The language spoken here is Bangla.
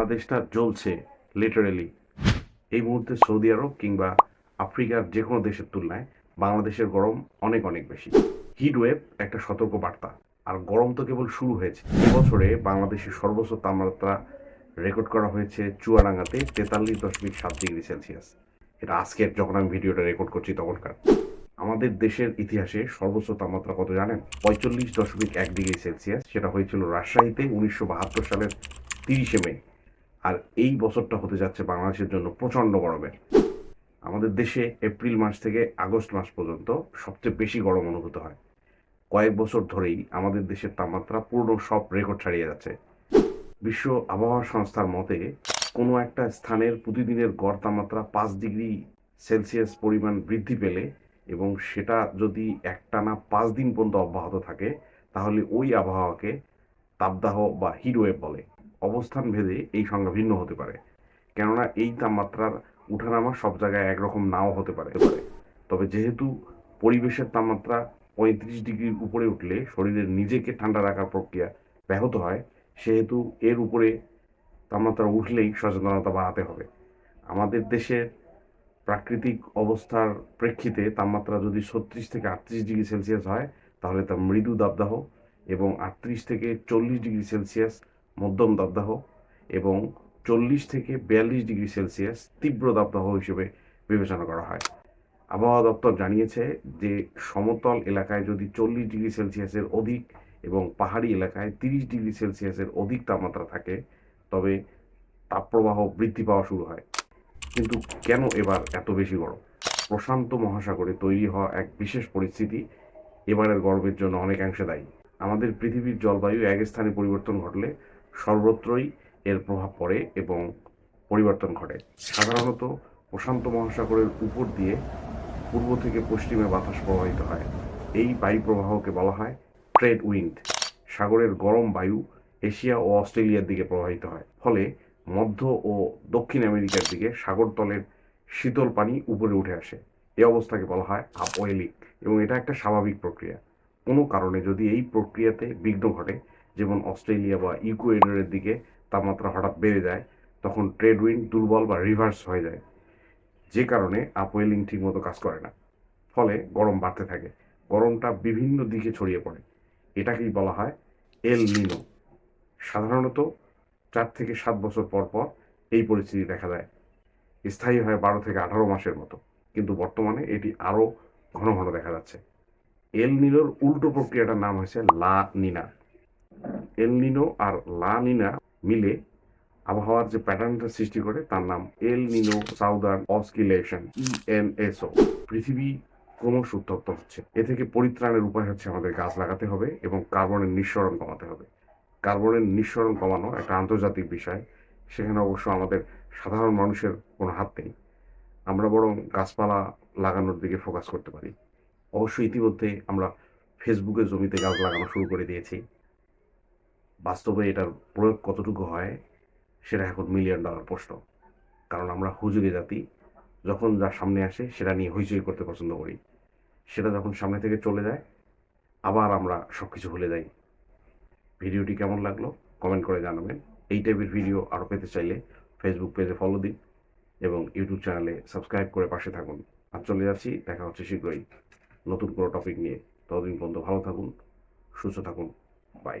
বাংলাদেশটা জ্বলছে লিটারেলি এই মুহূর্তে সৌদি আরব কিংবা আফ্রিকার যে কোনো দেশের তুলনায় বাংলাদেশের গরম অনেক অনেক বেশি। হিট ওয়েভ একটা সতর্ক বার্তা আর গরম তো কেবল শুরু হয়েছে। বছরে বাংলাদেশের সর্বোচ্চ তাপমাত্রা রেকর্ড করা হয়েছে চুয়াডাঙ্গাতে তেতাল্লিশ দশমিক সাত ডিগ্রি সেলসিয়াস। এটা আজকের যখন আমি ভিডিওটা রেকর্ড করছি তখনকার। আমাদের দেশের ইতিহাসে সর্বোচ্চ তাপমাত্রা কত জানেন? পঁয়তাল্লিশ দশমিক এক ডিগ্রি সেলসিয়াস। সেটা হয়েছিল রাজশাহীতে উনিশশো বাহাত্তর সালের তিরিশে মে। আর এই বছরটা হতে যাচ্ছে বাংলাদেশের জন্য প্রচণ্ড গরমের আমাদের দেশে এপ্রিল মাস থেকে আগস্ট মাস পর্যন্ত সবচেয়ে বেশি গরম অনুভূত হয়। কয়েক বছর ধরেই আমাদের দেশের তাপমাত্রা পুরনো সব রেকর্ড ছাড়িয়ে যাচ্ছে। বিশ্ব আবহাওয়া সংস্থার মতে, কোনো একটা স্থানের প্রতিদিনের গড় তাপমাত্রা পাঁচ ডিগ্রি সেলসিয়াস পরিমাণ বৃদ্ধি পেলে এবং সেটা যদি একটানা পাঁচ দিন পর্যন্ত অব্যাহত থাকে, তাহলে ওই আবহাওয়াকে তাপদাহ বা হিটওয়েভ বলে। অবস্থান ভেদে এই সংজ্ঞা ভিন্ন হতে পারে। কেননা এই তাপমাত্রার উঠানামা সব জায়গায় একরকম নাও হতে পারে। তবে যেহেতু পরিবেশের তাপমাত্রা পঁয়ত্রিশ ডিগ্রির উপরে উঠলে শরীরের নিজেকে ঠান্ডা রাখার প্রক্রিয়া ব্যাহত হয়, সেহেতু এর উপরে তাপমাত্রা উঠলেই সচেতনতা বাড়াতে হবে। আমাদের দেশের প্রাকৃতিক অবস্থার প্রেক্ষিতে তাপমাত্রা যদি ছত্রিশ থেকে আটত্রিশ ডিগ্রি সেলসিয়াস হয়, তাহলে তা মৃদু দাবদাহ এবং আটত্রিশ থেকে চল্লিশ ডিগ্রি সেলসিয়াস মধ্যম দাবদাহ এবং চল্লিশ থেকে বিয়াল্লিশ ডিগ্রি সেলসিয়াস তীব্র দাবদাহ হিসেবে বিবেচনা করা হয়। আবহাওয়া দপ্তর জানিয়েছে যে সমতল এলাকায় যদি চল্লিশ ডিগ্রি সেলসিয়াসের অধিক এবং পাহাড়ি এলাকায় তিরিশ ডিগ্রি সেলসিয়াসের অধিক তাপমাত্রা থাকে, তবে তাপপ্রবাহ বৃদ্ধি পাওয়া শুরু হয়। কিন্তু কেন এবার এত বেশি গরম? প্রশান্ত মহাসাগরে তৈরি হওয়া এক বিশেষ পরিস্থিতি এবারের গরমের জন্য অনেকাংশে দায়ী। আমাদের পৃথিবীর জলবায়ু এক স্থানে পরিবর্তন ঘটলে সর্বত্রই এর প্রভাব পড়ে এবং পরিবর্তন ঘটে। সাধারণত প্রশান্ত মহাসাগরের উপর দিয়ে পূর্ব থেকে পশ্চিমে বাতাস প্রবাহিত হয়। এই বায়ু প্রবাহকে বলা হয় ট্রেড উইন্ড। সাগরের গরম বায়ু এশিয়া ও অস্ট্রেলিয়ার দিকে প্রবাহিত হয়। ফলে মধ্য ও দক্ষিণ আমেরিকার দিকে সাগরতলের শীতল পানি উপরে উঠে আসে। এই অবস্থাকে বলা হয় আপওয়েলিক এবং এটা একটা স্বাভাবিক প্রক্রিয়া। কোনো কারণে যদি এই প্রক্রিয়াতে বিঘ্ন ঘটে যেমন অস্ট্রেলিয়া বা ইকুয়েডরের দিকে তাপমাত্রা হঠাৎ বেড়ে যায়, তখন ট্রেড উইন্ড দুর্বল বা রিভার্স হয়ে যায়। যে কারণে আপওয়েলিং ঠিকমতো কাজ করে না। ফলে গরম বাড়তে থাকে। গরমটা বিভিন্ন দিকে ছড়িয়ে পড়ে। এটাকেই বলা হয় এল নিনো সাধারণত চার থেকে সাত বছর পর পর এই পরিস্থিতি দেখা দেয়। স্থায়ী হয় বারো থেকে আঠারো মাসের মতো। কিন্তু বর্তমানে এটি আরও ঘন ঘন দেখা যাচ্ছে। এল নিনোর উল্টো প্রক্রিয়াটার নাম হয়েছে লা নিনা এল নিনো আর লা নিনা মিলে আবহাওয়ার যে প্যাটার্নটা সৃষ্টি করে, তার নাম এল নিনো সাউদার্ন অস্কিলেশন ইএনএসও পৃথিবী ক্রমশ উত্তপ্ত হচ্ছে। এ থেকে পরিত্রাণের উপায় হচ্ছে আমাদের গাছ লাগাতে হবে এবং কার্বনের নিঃসরণ কমাতে হবে। কার্বনের নিঃসরণ কমানো একটা আন্তর্জাতিক বিষয়। সেখানে অবশ্য আমাদের সাধারণ মানুষের কোনো হাত নেই। আমরা বরং গাছপালা লাগানোর দিকে ফোকাস করতে পারি। অবশ্য ইতিমধ্যে আমরা ফেসবুকে জমিতে গাছ লাগানো শুরু করে দিয়েছি। বাস্তবে এটার প্রয়োগ কতটুকু হয়, সেটা এখন মিলিয়ন ডলার প্রশ্ন। কারণ আমরা হুজুগে জাতি, যখন যা সামনে আসে সেটা নিয়ে হইচই করতে পছন্দ করি। সেটা যখন সামনে থেকে চলে যায়, আবার আমরা সব কিছু ভুলে যাই। ভিডিওটি কেমন লাগল কমেন্ট করে জানাবেন। এই টাইপের ভিডিও আরও পেতে চাইলে ফেসবুক পেজে ফলো দিন এবং ইউটিউব চ্যানেলে সাবস্ক্রাইব করে পাশে থাকুন। আর চলে যাচ্ছি, দেখা হচ্ছে শীঘ্রই নতুন কোনো টপিক নিয়ে। ততদিন পর্যন্ত ভালো থাকুন, সুস্থ থাকুন। বাই